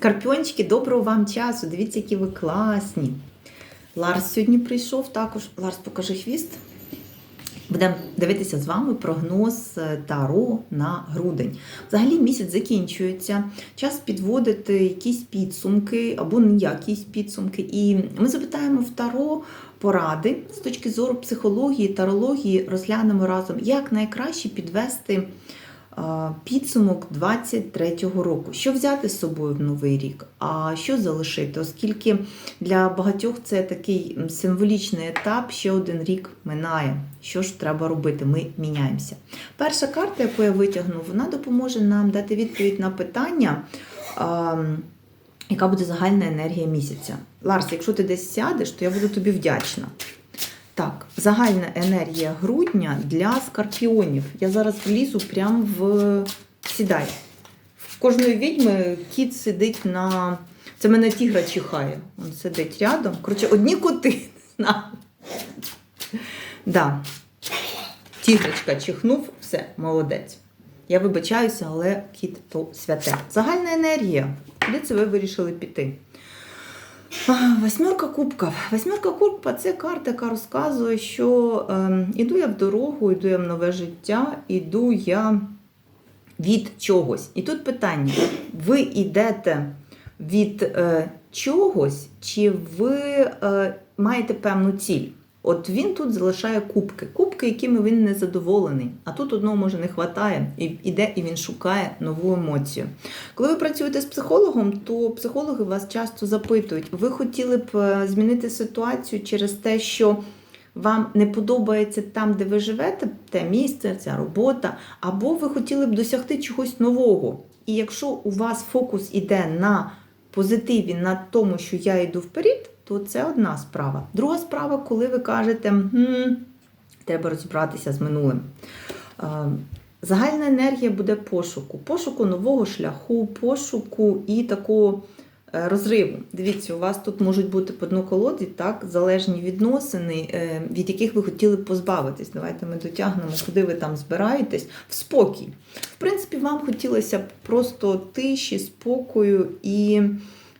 Скорпіончики, доброго вам часу. Дивіться, які ви класні. Ларс сьогодні прийшов також. Ларс, покажи хвіст. Будемо дивитися з вами прогноз е, Таро на грудень. Взагалі місяць закінчується. Час підводити якісь підсумки або не якісь підсумки. І ми запитаємо в Таро поради з точки зору психології, тарології, розглянемо разом, як найкраще підвести підсумок 23-го року. Що взяти з собою в новий рік, а що залишити, оскільки для багатьох це такий символічний етап, ще один рік минає. Що ж треба робити? Ми міняємося. Перша карта, яку я витягну, вона допоможе нам дати відповідь на питання. яка буде загальна енергія місяця? Ларс, якщо ти десь сядеш, то я буду тобі вдячна. Так, загальна енергія грудня для скорпіонів. Я зараз влізу прямо в сідай. В кожної відьми кіт сидить на. Це мене тігра чихає. Він сидить рядом. Коротше, одні коти. Да. Тігрочка чихнув, все, молодець. Я вибачаюся, але кіт то святе. Загальна енергія. Куди це ви вирішили піти? Восьмерка кубків. Восьмерка кубка це карта, яка розказує, що е, іду я в дорогу, йду я в нове життя, іду я від чогось. І тут питання: ви йдете від е, чогось, чи ви е, маєте певну ціль? От він тут залишає кубки, кубки, якими він не задоволений. А тут одного може не вистачає, і іде і він шукає нову емоцію. Коли ви працюєте з психологом, то психологи вас часто запитують: ви хотіли б е, змінити ситуацію через те, що вам не подобається там, де ви живете, те місце, ця робота, або ви хотіли б досягти чогось нового. І якщо у вас фокус іде на позитиві, на тому, що я йду вперед, то це одна справа. Друга справа, коли ви кажете, «Гм, треба розібратися з минулим. Е, Загальна енергія буде пошуку, пошуку нового шляху, пошуку і такого е, розриву. Дивіться, у вас тут можуть бути по колоді так, залежні відносини, е, від яких ви хотіли позбавитись. Давайте ми дотягнемо, куди ви там збираєтесь, в спокій. В принципі, вам хотілося просто тиші, спокою і.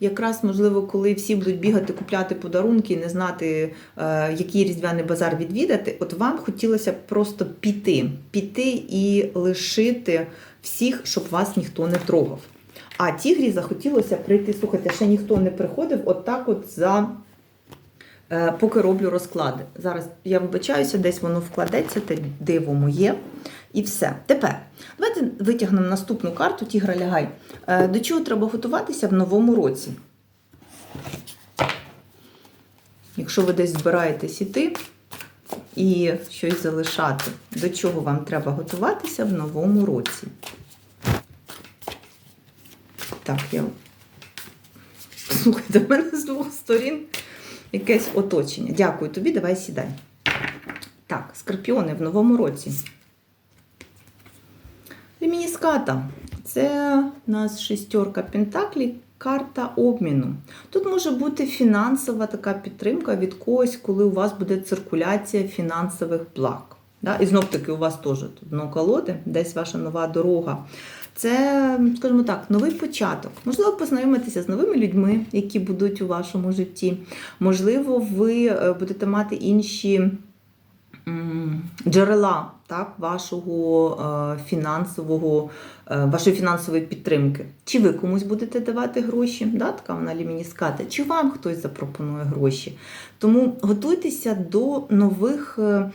Якраз можливо, коли всі будуть бігати, купляти подарунки і не знати, е, який різдвяний базар відвідати, от вам хотілося б просто піти, піти і лишити всіх, щоб вас ніхто не трогав. А тігрі захотілося прийти. Слухайте, ще ніхто не приходив, от так от за. е, Поки роблю розклади. Зараз я вибачаюся, десь воно вкладеться, те диво моє. І все. Тепер давайте витягнемо наступну карту Тігра Лягай. Е, До чого треба готуватися в новому році? Якщо ви десь збираєтесь іти і щось залишати, до чого вам треба готуватися в новому році? Так, я. Слухайте, в мене з двох сторін якесь оточення. Дякую тобі, давай сідай. Так, скорпіони в новому році. Ремініската. Це у нас шестерка пентаклів, карта обміну. Тут може бути фінансова така підтримка від когось, коли у вас буде циркуляція фінансових благ. Да? І знов таки у вас теж тут дно колоди, десь ваша нова дорога. Це, скажімо так, новий початок. Можливо, познайомитися з новими людьми, які будуть у вашому житті. Можливо, ви е, будете мати інші джерела так, вашого е, фінансового, е, вашої фінансової підтримки. Чи ви комусь будете давати гроші? Да, така вона лімініската, чи вам хтось запропонує гроші. Тому готуйтеся до нових е,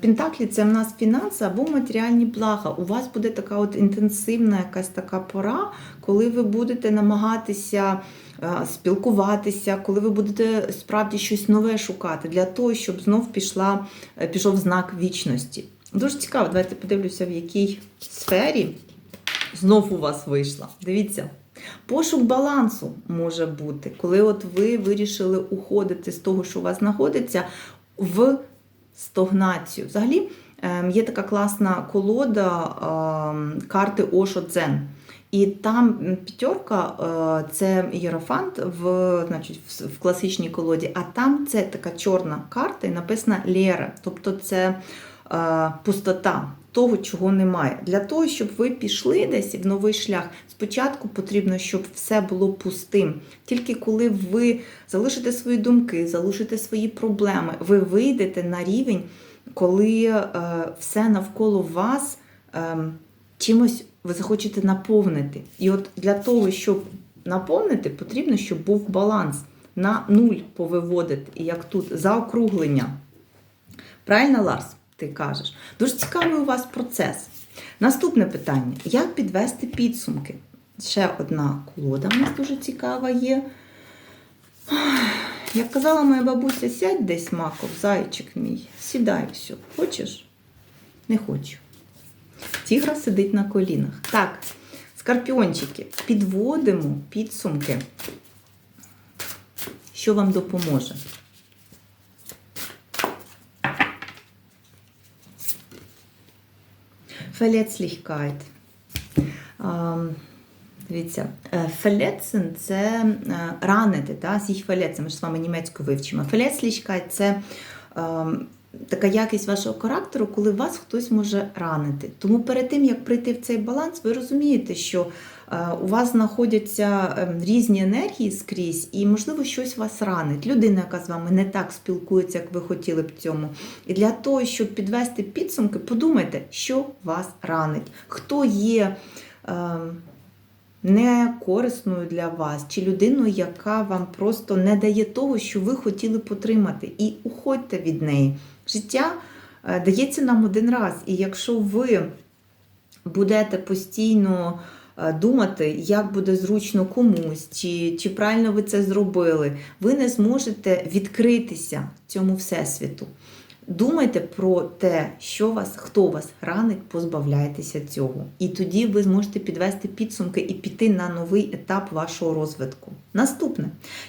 пентаклів, це в нас фінанси або матеріальні блага. У вас буде така от інтенсивна якась така пора, коли ви будете намагатися спілкуватися, коли ви будете справді щось нове шукати для того, щоб знов пішла, е, пішов знак вічності. Дуже цікаво, давайте подивлюся, в якій сфері знов у вас вийшла. Дивіться. Пошук балансу може бути, коли от ви вирішили уходити з того, що у вас знаходиться, в стогнацію. Взагалі ем, є така класна колода ем, карти Ошо Дзен. І там п'ятерка е, це єрофант в, значить, в класичній колоді, а там це така чорна карта і написана Лєра, тобто це е, пустота. того, чого немає. Для того, щоб ви пішли десь в новий шлях, спочатку потрібно, щоб все було пустим. Тільки коли ви залишите свої думки, залишите свої проблеми, ви вийдете на рівень, коли е, все навколо вас е, чимось ви захочете наповнити. І от для того, щоб наповнити, потрібно, щоб був баланс. На нуль повиводити, і як тут заокруглення. Правильно, Ларс, ти кажеш? Дуже цікавий у вас процес. Наступне питання: як підвести підсумки? Ще одна колода в нас дуже цікава є. Як казала моя бабуся, сядь десь маков, зайчик мій, сідай все. Хочеш? Не хочу. Тігра сидить на колінах. Так, скорпіончики, підводимо підсумки. Що вам допоможе? Verletzlichkeit. Дивіться, е, verletzen – це е, ранити, да? sich verletzen. Ми ж з вами німецьку вивчимо. Verletzlichkeit – це ем, така якість вашого характеру, коли вас хтось може ранити. Тому перед тим, як прийти в цей баланс, ви розумієте, що е, у вас знаходяться ем, різні енергії скрізь, і, можливо, щось вас ранить. Людина, яка з вами не так спілкується, як ви хотіли б цьому. І для того, щоб підвести підсумки, подумайте, що вас ранить, хто є. ем, не корисною для вас, чи людиною, яка вам просто не дає того, що ви хотіли потримати, і уходьте від неї. Життя е, дається нам один раз, і якщо ви будете постійно е, думати, як буде зручно комусь, чи, чи правильно ви це зробили, ви не зможете відкритися цьому всесвіту. Думайте про те, що вас, хто вас ранить, позбавляйтеся цього. І тоді ви зможете підвести підсумки і піти на новий етап вашого розвитку. Наступне,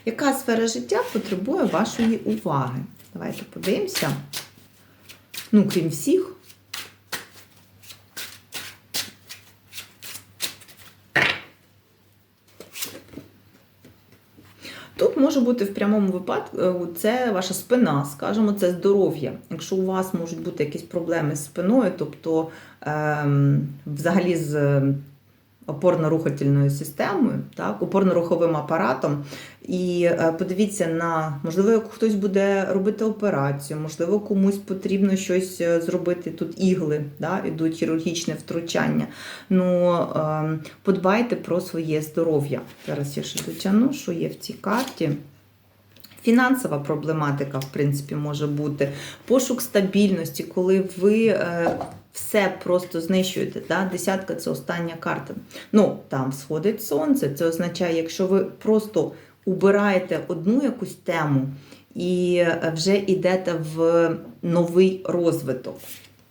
яка сфера життя потребує вашої уваги? Давайте подивимося. Ну, крім всіх. Тут може бути в прямому випадку е, це ваша спина, скажімо, це здоров'я. Якщо у вас можуть бути якісь проблеми з спиною, тобто ем, взагалі з опорно-рухательною системою, так, опорно-руховим апаратом, і е, подивіться на, можливо, хтось буде робити операцію, можливо, комусь потрібно щось е, зробити. Тут ігли, да, ідуть хірургічне втручання. Ну, е, подбайте про своє здоров'я. Зараз я ще дотягну, що є в цій карті. Фінансова проблематика, в принципі, може бути. Пошук стабільності, коли ви е, все просто знищуєте. Да? Десятка це остання карта. Ну, там сходить сонце. Це означає, якщо ви просто убираєте одну якусь тему і е, вже йдете в новий розвиток.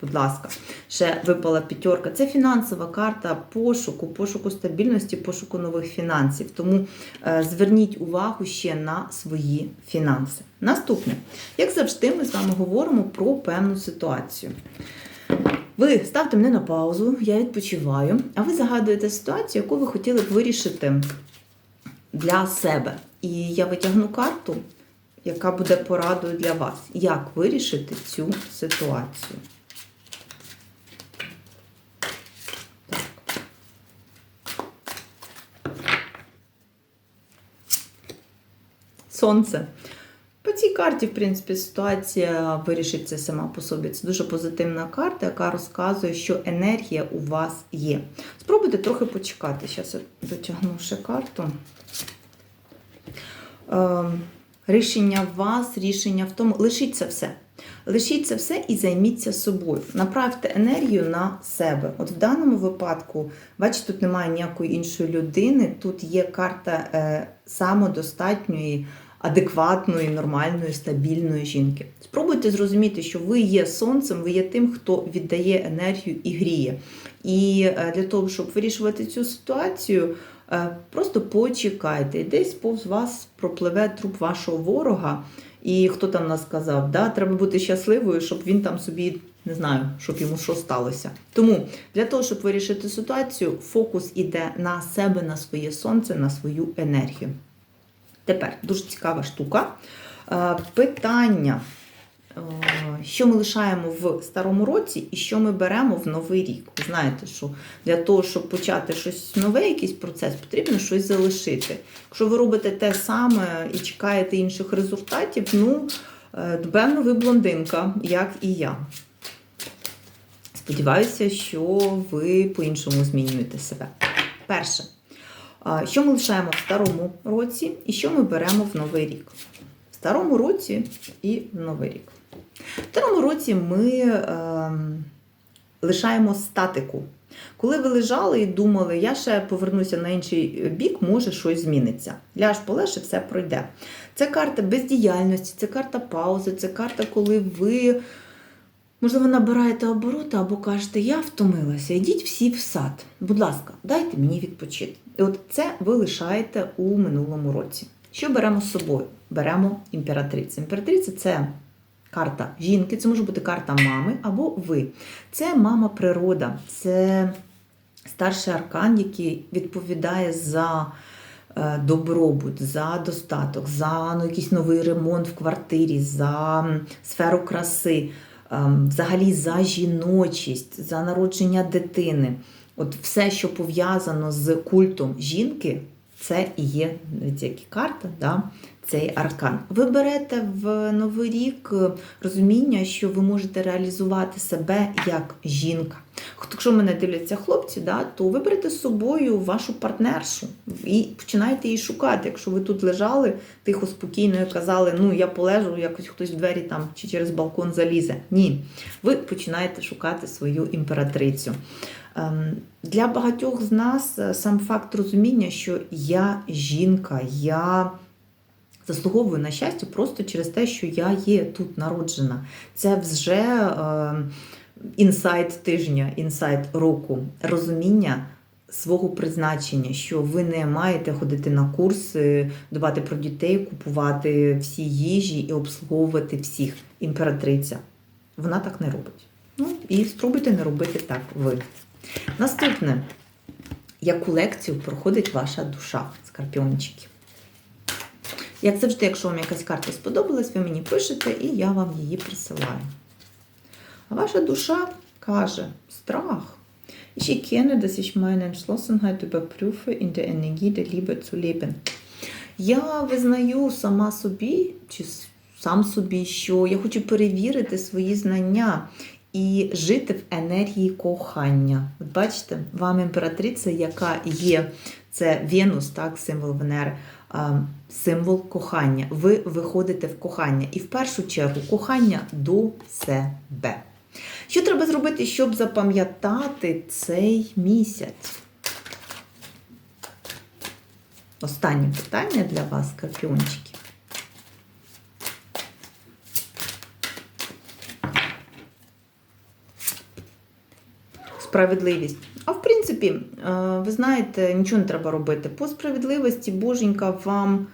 Будь ласка, ще випала п'ятерка. Це фінансова карта пошуку, пошуку стабільності, пошуку нових фінансів. Тому е, зверніть увагу ще на свої фінанси. Наступне, як завжди, ми з вами говоримо про певну ситуацію. Ви ставте мене на паузу, я відпочиваю, а ви загадуєте ситуацію, яку ви хотіли б вирішити для себе. І я витягну карту, яка буде порадою для вас, як вирішити цю ситуацію. Сонце. По цій карті, в принципі, ситуація вирішиться сама по собі. Це дуже позитивна карта, яка розказує, що енергія у вас є. Спробуйте трохи почекати. Зараз я дотягну ще карту. Е, рішення вас, рішення в тому. Лишіть це все. Лишіть це все і займіться собою. Направте енергію на себе. От в даному випадку, бачите, тут немає ніякої іншої людини, тут є карта е, самодостатньої адекватної, нормальної, стабільної жінки. Спробуйте зрозуміти, що ви є сонцем, ви є тим, хто віддає енергію і гріє. І е, для того, щоб вирішувати цю ситуацію, е, просто почекайте. І десь повз вас пропливе труп вашого ворога. І хто там нас сказав, да, треба бути щасливою, щоб він там собі не знаю, щоб йому що сталося. Тому для того, щоб вирішити ситуацію, фокус іде на себе, на своє сонце, на свою енергію. Тепер дуже цікава штука. Е, Питання. Що ми лишаємо в старому році і що ми беремо в новий рік. Ви знаєте, що для того, щоб почати щось нове, якийсь процес, потрібно щось залишити. Якщо ви робите те саме і чекаєте інших результатів, ну, е, певно, ви блондинка, як і я. Сподіваюся, що ви по-іншому змінюєте себе. Перше, що ми лишаємо в старому році і що ми беремо в новий рік. В старому році і в новий рік. В старому році ми е, лишаємо статику. Коли ви лежали і думали, я ще повернуся на інший бік, може щось зміниться. Ляж полеж і все пройде. Це карта бездіяльності, це карта паузи, це карта, коли ви, можливо, набираєте обороти або кажете, я втомилася, йдіть всі в сад. Будь ласка, дайте мені відпочити. І от це ви лишаєте у минулому році. Що беремо з собою? Беремо імператрицю. Імператриця це карта жінки, це може бути карта мами або ви. Це мама природа, це старший аркан, який відповідає за е, добробут, за достаток, за ну, якийсь новий ремонт в квартирі, за сферу краси, взагалі за жіночість, за народження дитини. От все, що пов'язано з культом жінки, це і є дивіться, які карта, да? Цей аркан. Ви берете в новий рік е, розуміння, що ви можете реалізувати себе як жінка. Якщо мене дивляться хлопці, да, то ви берете з собою вашу партнершу і починаєте її шукати. Якщо ви тут лежали тихо, спокійно і казали, ну я полежу, якось хтось в двері там чи через балкон залізе. Ні, ви починаєте шукати свою імператрицю. Ем, Для багатьох з нас е, сам факт розуміння, що я жінка, я заслуговую на щастя просто через те, що я є тут народжена. Це вже е, інсайт тижня, інсайт року, розуміння. Свого призначення, що ви не маєте ходити на курси, дбати про дітей, купувати всі їжі і обслуговувати всіх. Імператриця. Вона так не робить. Ну і спробуйте не робити так ви. Наступне, яку лекцію проходить ваша душа, скорпіончики. Як завжди, якщо вам якась карта сподобалась, ви мені пишете і я вам її присилаю. А ваша душа каже: страх. Ich erkenne, dass ich meine Entschlossenheit überprüfe, in der Energie der Liebe zu leben. Я визнаю сама собі, чи сам собі, що я хочу перевірити свої знання і жити в енергії кохання. От бачите, вам імператриця, яка є, це Венус, так, символ Венери, символ кохання. Ви виходите в кохання. І в першу чергу кохання до себе. Що треба зробити, щоб запам'ятати цей місяць? Останнє питання для вас, скорпіончики. Справедливість. Принципі, е, ви знаєте, нічого не треба робити. По справедливості Боженька вам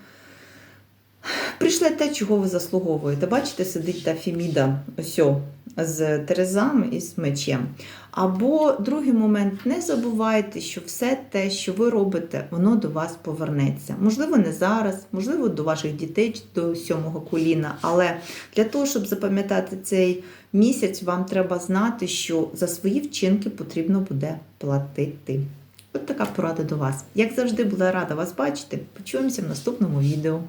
прийшле те, чого ви заслуговуєте. Бачите, сидить та Фіміда. ось з Терезами і з мечем. Або другий момент, не забувайте, що все те, що ви робите, воно до вас повернеться. Можливо, не зараз, можливо, до ваших дітей до сьомого коліна. Але для того, щоб запам'ятати цей місяць, вам треба знати, що за свої вчинки потрібно буде платити. От така порада до вас. Як завжди, була рада вас бачити. Почуємося в наступному відео.